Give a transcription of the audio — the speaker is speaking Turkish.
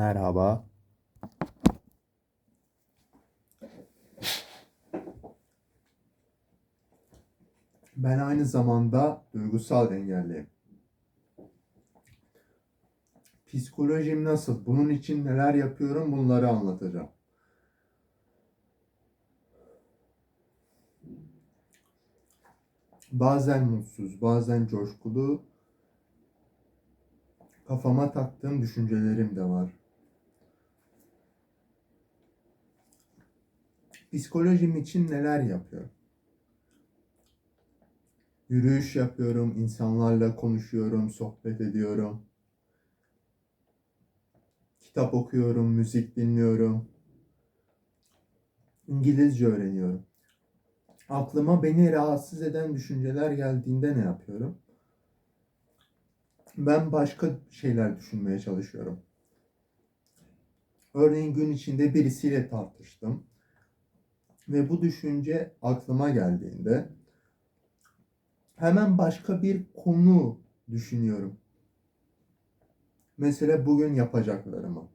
Merhaba. Ben aynı zamanda duygusal engelliyim. Psikolojim nasıl? Bunun için neler yapıyorum? Bunları anlatacağım. Bazen mutsuz, bazen coşkulu, kafama taktığım düşüncelerim de var. Psikolojim için neler yapıyorum? Yürüyüş yapıyorum, insanlarla konuşuyorum, sohbet ediyorum. Kitap okuyorum, müzik dinliyorum. İngilizce öğreniyorum. Aklıma beni rahatsız eden düşünceler geldiğinde ne yapıyorum? Ben başka şeyler düşünmeye çalışıyorum. Örneğin gün içinde birisiyle tartıştım ve bu düşünce aklıma geldiğinde hemen başka bir konu düşünüyorum. Mesela bugün yapacaklarımı.